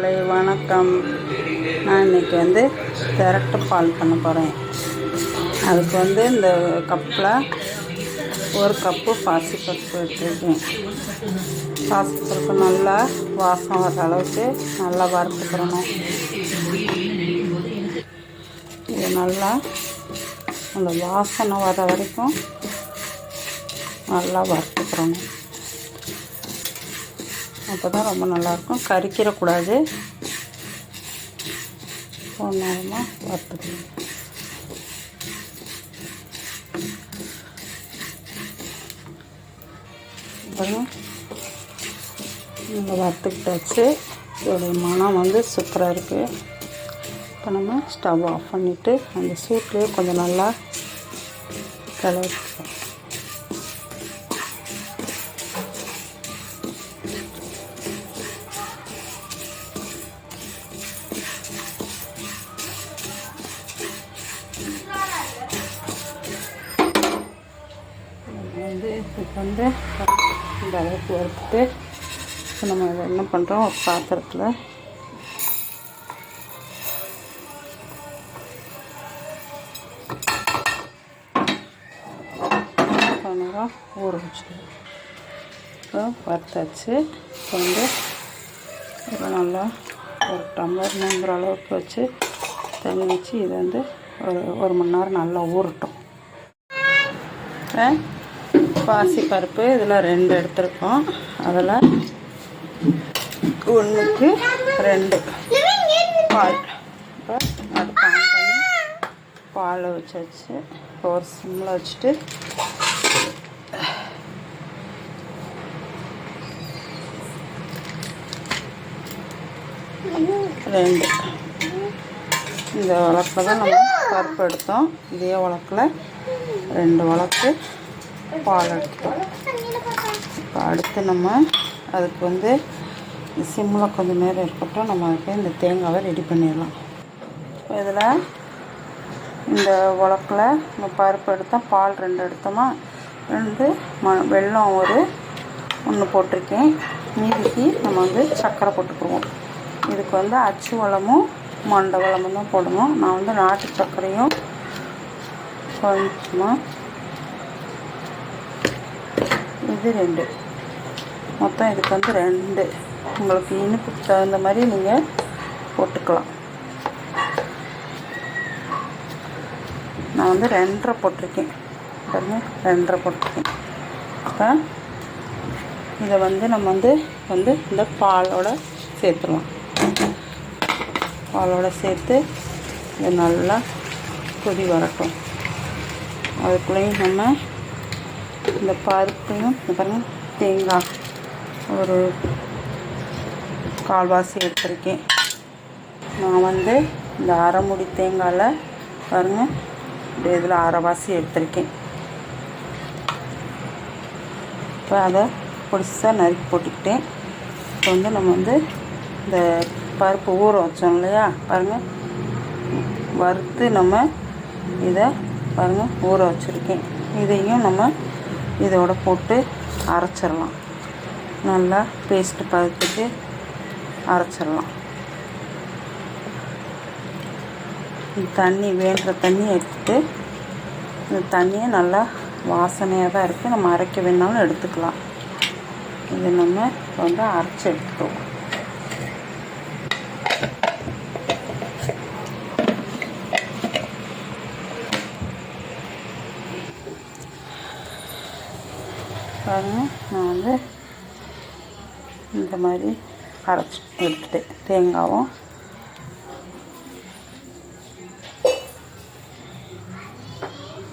மாப்பிள்ளை வணக்கம். நான் இன்னைக்கு வந்து திரட்டு பால் பண்ண போகிறேன் அதுக்கு வந்து இந்த கப்பில் ஒரு கப்பு பாசிப்பருப்பு எடுத்துருக்கேன். பாசிப்பருப்பு நல்லா வாசம் வர அளவுக்கு நல்லா வறுத்துக்கிறணும் இது நல்லா அந்த வாசனை வர வரைக்கும் நல்லா வறுத்துக்கிறணும் அப்போ தான் ரொம்ப நல்லாயிருக்கும். கறிக்கிறக்கூடாது ஒன்றாரமாக வறுத்துக்கணும் அப்புறம் நம்ம வறுத்துக்கிட்டாச்சு. இதோடைய மனம் வந்து சூப்பராக இருக்குது இப்போ நம்ம ஸ்டவ் ஆஃப் பண்ணிவிட்டு அந்த சூட்லேயே கொஞ்சம் நல்லா கலர் வந்து இந்த அளவுக்கு வறுத்துட்டு இப்போ நம்ம இதை என்ன பண்ணுறோம்? ஒரு பாத்திரத்தில். பண்ணுறோம் ஊற வச்சுருவோம் இப்போ வறுத்தாச்சு. இப்போ வந்து இதை நல்லா ஒரு டம்ளர் மூங்குற அளவுக்கு வச்சு தண்ணி வச்சு இதை வந்து ஒரு ஒரு மணி நேரம் நல்லா ஊறட்டும். பாசி பருப்பு இதில் ரெண்டு எடுத்திருக்கோம். அதில் ஒன்றுக்கு ரெண்டு. பால். இப்போ அடுப்பு ஆன் பண்ணி பாலை வச்சு வச்சு ஒரு சிம்மில் வச்சுட்டு ரெண்டு. இந்த வழக்கில் தான் நம்ம பருப்பு எடுத்தோம். இதே வழக்கில் ரெண்டு வழக்கு பால். எடுத்தோம் இப்போ அடுத்து நம்ம அதுக்கு வந்து சிம்மில் கொஞ்சம் நேரம் இருக்கட்டும். நம்ம அதுக்கு இந்த தேங்காவை ரெடி பண்ணிடலாம். இதில் இந்த உலக்கில் நம்ம பருப்பு எடுத்தோம். பால் ரெண்டு எடுத்தோமா? ரெண்டு ம வெல்லம் ஒரு ஒன்று போட்டிருக்கேன். மீதிக்கு நம்ம வந்து சர்க்கரை போட்டுக்குவோம். இதுக்கு வந்து அச்சு வளமும் மண்டை வளமும் தான் போடணும். நான் வந்து நாட்டு சர்க்கரையும் கொஞ்சமாக இது ரெண்டு. மொத்தம் இதுக்கு வந்து ரெண்டு. உங்களுக்கு இனிப்புக்கு தகுந்த மாதிரி நீங்கள் போட்டுக்கலாம். நான் வந்து ரெண்டரை போட்டிருக்கேன். பாருங்க ரெண்டரை போட்டிருக்கேன். இப்போ இதை வந்து நம்ம வந்து வந்து இந்த பாலோட சேர்த்துடலாம். பாலோட சேர்த்து இதை நல்லா கொதி வரட்டும். அதுக்குள்ளேயும் நம்ம இந்த பருப்பையும் இந்த தேங்காய். ஒரு கால்வாசி எடுத்திருக்கேன். நான் வந்து இந்த அரைமுடி தேங்காயில் பாருங்கள் இப்படி இதில் அரைவாசி எடுத்திருக்கேன். இப்போ அதை பொடிசாக நறுக்கி போட்டுக்கிட்டேன். இப்போ வந்து நம்ம வந்து இந்த பருப்பு ஊற வச்சோம் இல்லையா? பாருங்கள் வறுத்து நம்ம இதை பாருங்கள் ஊற வச்சுருக்கேன். இதையும் நம்ம இதோட போட்டு அரைச்சிடலாம். நல்லா பேஸ்ட்டு பதத்துக்கு அரைச்சிடலாம். தண்ணி வேண்டுற தண்ணியை எடுத்துட்டு இந்த தண்ணியை நல்லா வாசனையாக தான் இருக்குது நம்ம அரைக்க வேணாலும் எடுத்துக்கலாம். இதை நம்ம வந்து அரைச்சி எடுத்துக்குவோம் பாருங்க நான் வந்து இந்த மாதிரி அரைச்சி எடுத்துட்டேன் தேங்காவும்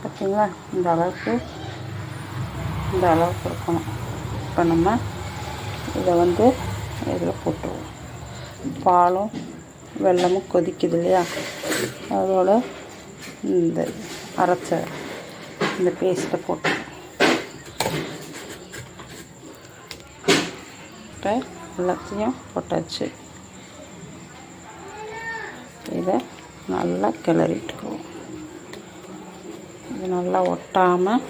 பார்த்தீங்களா இந்த அளவுக்கு இந்த அளவுக்கு இருக்கணும் இப்போ நம்ம இதை வந்து இதில் போட்டுருவோம். பாலும் வெல்லமும் கொதிக்குது இல்லையா? அதோட இந்த அரைச்ச இந்த பேஸ்ட்டை போட்டு எல்லாத்தையும் போட்டாச்சு. இதை நல்லா கிளறிட்டுக்குவோம் இது நல்லா ஒட்டாமல்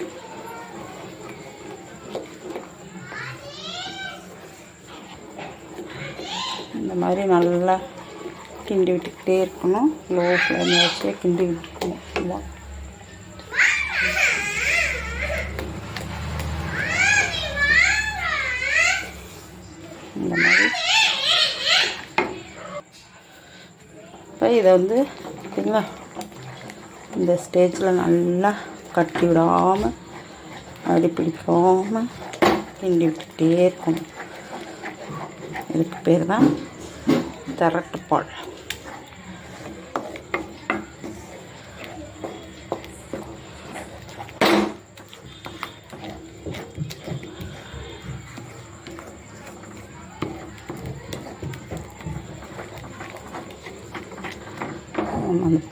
இந்த மாதிரி நல்லா கிண்டி விட்டுக்கிட்டே இருக்கணும். லோ ஃப்ளேமில் வச்சே கிண்டி விட்டுக்கணும் நல்லா இந்த மாதிரி இப்போ இதை வந்து பார்த்தீங்களா? இந்த ஸ்டேஜில் நல்லா கட்டி விடாமல் அடி பிடிக்காமல் கிண்டி விட்டுட்டே இருக்கணும். இதுக்கு பேர் தான் திரட்டுப்பால்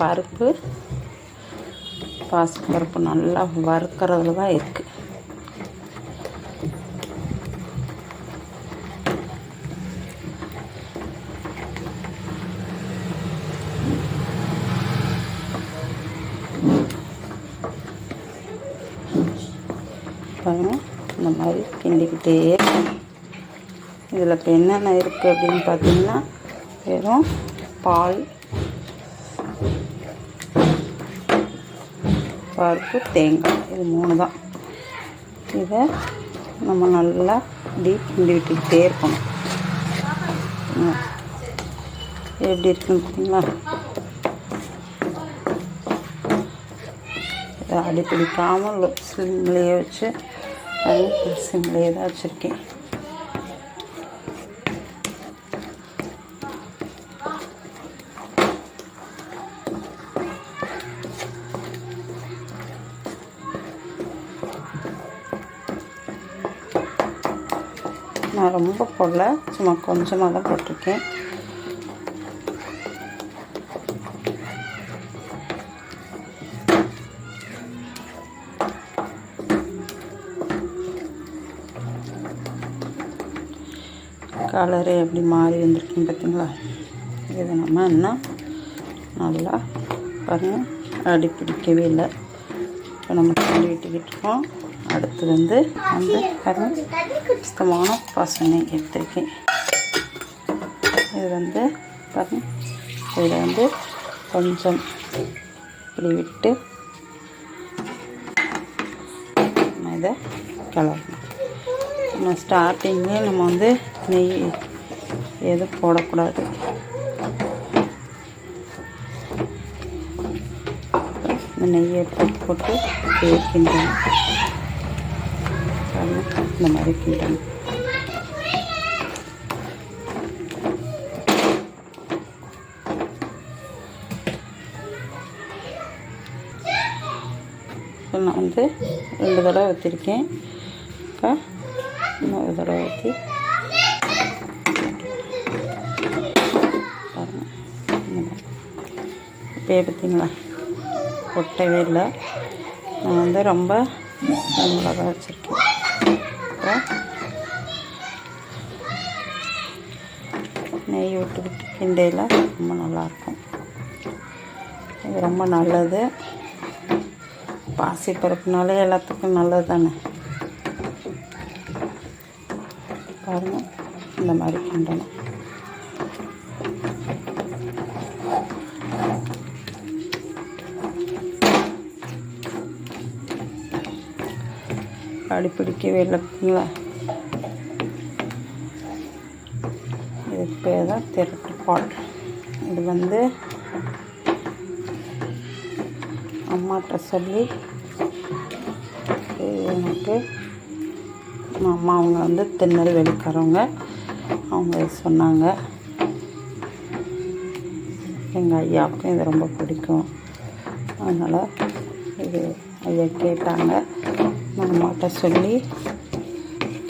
பருப்பு. பாசப்பருப்பு நல்லா வறுக்கிறதுல தான் இருக்குது இந்த மாதிரி கிண்டிக்கிட்டே இதில் இப்போ என்னென்ன இருக்குது அப்படின்னு பார்த்தீங்கன்னா வெறும் பால் பருப்பு தேங்காய். இது மூணு தான். இதை நம்ம நல்லா டீப் கிண்டி விட்டுக்கிட்டே இருக்கணும். எப்படி இருக்குன்னு பார்த்தீங்களா இதை அடி பிடிக்காமல் சிம்லேயே வச்சு அது சிம்லேயே தான் வச்சுருக்கேன். நான் ரொம்ப போடல. சும்மா கொஞ்சமாக தான் போட்டிருக்கேன். கலரு எப்படி மாறி வந்திருக்குன்னு பார்த்தீங்களா? இதை நம்ம இன்னும் நல்லா பாருங்கள் அடி பிடிக்கவே இல்லை. இப்போ நம்ம தூண்டி விட்டுக்கிட்டு இருக்கோம். அடுத்து வந்து அந்த சுத்தமான பசனை எடுத்திருக்கேன். இது வந்து பாருங்க இதில் வந்து கொஞ்சம் இப்படி விட்டு நம்ம இதை கிளறணும். நம்ம ஸ்டார்டிங்லேயே நம்ம வந்து நெய் எதுவும் போடக்கூடாது. இந்த நெய்யை போட்டு போட்டு கிண்டணும் இந்த மாதிரி கிண்டணும் நான் வந்து ரெண்டு தடவை ஊற்றிருக்கேன் இப்போ இன்னொரு தடவை ஊற்றி இப்போ பார்த்தீங்களா ஒட்டவே இல்லை. நான் வந்து ரொம்ப மிளகா வச்சுருக்கேன். நெய் விட்டுக்கிட்டு கிண்டையில் ரொம்ப நல்லாயிருக்கும். இது ரொம்ப நல்லது. பாசி பருப்புனாலே எல்லாத்துக்கும் நல்லது தானே பாருங்கள் இந்த மாதிரி கிண்டணும். அடி பிடிக்கவே இல்லை இதுக்கு பேர் தான் திரட்டு பால். இது வந்து அம்மாட்ட சொல்லி எனக்கு அம்மா அவங்க வந்து திருநெல்வேலிக்காரவங்க. அவங்க சொன்னாங்க எங்கள் ஐயாவுக்கும் இது ரொம்ப பிடிக்கும். அதனால் இது ஐயா கேட்டாங்க. நான் அம்மாட்ட சொல்லி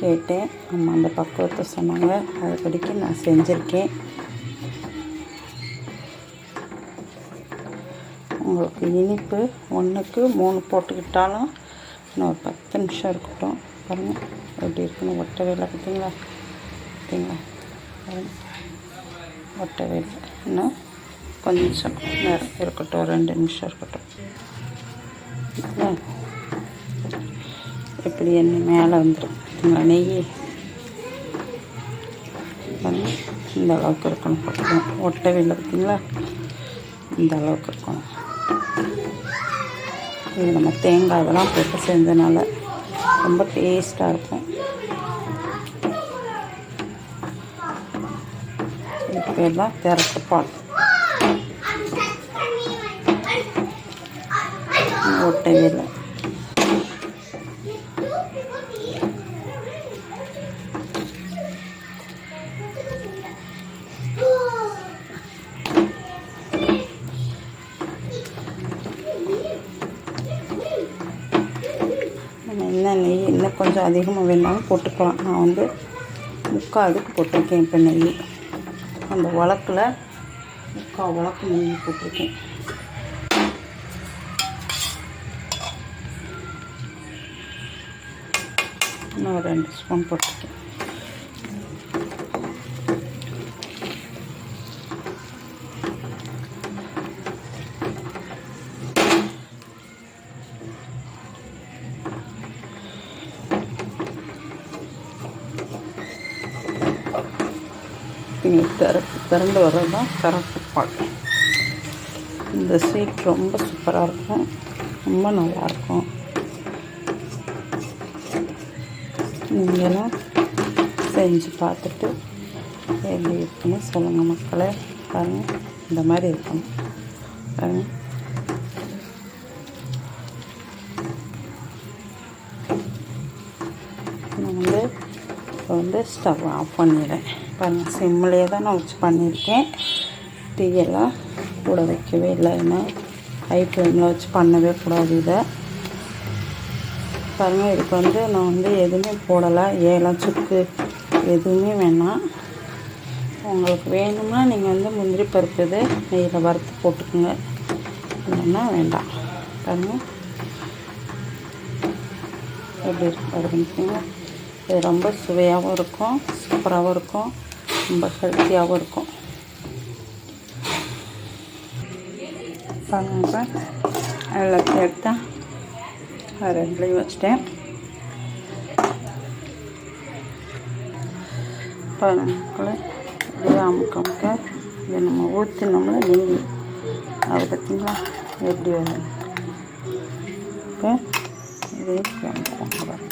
கேட்டேன். அம்மா அந்த பக்குவத்தை சொன்னாங்க. அதுபடிக்கு நான் செஞ்சுருக்கேன். உங்களுக்கு இனிப்பு ஒன்றுக்கு மூணு போட்டுக்கிட்டாலும் இன்னும் ஒரு பத்து நிமிஷம் இருக்கட்டும். பாருங்கள் எப்படி இருக்குன்னு ஒட்டை வேலை பார்த்தீங்களா? பார்த்தீங்களா? பாருங்க ஒட்டவே இல்லை இன்னும் கொஞ்சம் நேரம் இருக்கட்டும் ரெண்டு நிமிஷம் இருக்கட்டும். இப்படி எப்படி மேலே வந்துடும். பார்த்தீங்களா நெய் இந்த அளவுக்கு இருக்கணும். பார்த்துக்கணும் ஒட்டவே இல்லை பார்த்தீங்களா? இந்த அளவுக்கு இருக்கணும். இது நம்ம தேங்காய் இதெல்லாம் போட்டு செஞ்சனால ரொம்ப டேஸ்ட்டாக இருக்கும். இது பேர் தான் திரட்டு பால். ஒட்டவே இல்லை. நம்ம என்ன நெய் இன்னும் கொஞ்சம் அதிகமாக வேணாலும் போட்டுக்கலாம். நான் வந்து முக்கால் அதுக்கு போட்டிருக்கேன் இப்போ நெய். அந்த உலக்கில் முக்கால் உலக்கு நெய் போட்டிருக்கேன். இன்னும் ஒரு ரெண்டு ஸ்பூன் போட்டிருக்கேன். இனி திறப்பு திறந்து வர்றது தான் கரெக்ட் பால் இந்த ஸ்வீட் ரொம்ப சூப்பராக இருக்கும். ரொம்ப நல்லாயிருக்கும் நீங்களும் செஞ்சு பார்த்துட்டு எப்படி இருக்குன்னு சொல்லுங்கள் மக்களே. பாருங்கள் இந்த மாதிரி இருக்கணும் பாருங்கள் நான் வந்து இப்போ வந்து ஸ்டவ் ஆஃப் பண்ணிடுறேன். பாருங்கள் சிம்மிலே தான் நான் வச்சு பண்ணியிருக்கேன். டீயெல்லாம் கூட வைக்கவே இல்லை. ஏன்னா ஹை ஃப்ளேமில் வச்சு பண்ணவே கூடாது இதை. பாருங்கள் இதுக்கு வந்து நான் வந்து எதுவுமே போடலை. ஏலம் சுக்கு எதுவுமே வேணாம். உங்களுக்கு வேணும்னா நீங்கள் வந்து முந்திரி பருப்பு இது நெய்யில் வறுத்து போட்டுக்கோங்க. இல்லைன்னா வேண்டாம். பாருங்கள் எப்படி இருக்கு பாருங்க இது ரொம்ப சுவையாகவும் இருக்கும் சூப்பராகவும் இருக்கும் ரொம்ப ஹெல்த்தியாகவும் இருக்கும். பாருங்க எல்லாத்தையும் எடுத்தேன் ரெண்டுலையும் வச்சுட்டேன். பாருங்க இப்படியே அமுக்க அமுக்க இதை நம்ம ஊற்றினோம்ல நெய். அது பார்த்தீங்களா எப்படி வரும்? இப்போ இதே காமிக்கிறேன்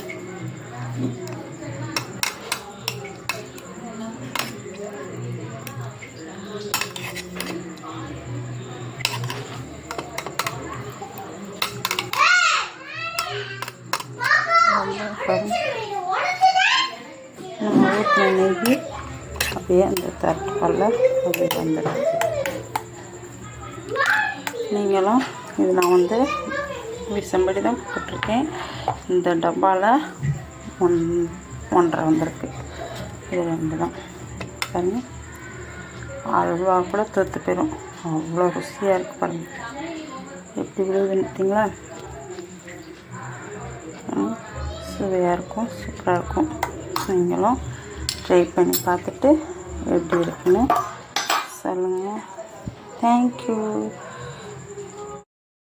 அப்படியே அந்த தட்டுக்கல்ல அப்படியே வந்துடும் நீங்களும் இது நான் வந்து விசம்படி தான் போட்டிருக்கேன். இந்த டப்பாவில் ஒன் ஒன்றரை வந்திருக்கு. இது ரெண்டு தான். பாருங்க. அல்வா கூட தொத்து போயிடும் அவ்வளோ ருசியாக இருக்குது பாருங்க. எப்படி விழுதுன்னு பார்த்தீங்களா? சுவையாக இருக்கும் சூப்பராக இருக்கும். நீங்களும் ட்ரை பண்ணி பார்த்துட்டு எப்படி இருக்குன்னு சொல்லுங்கள் தேங்க்யூ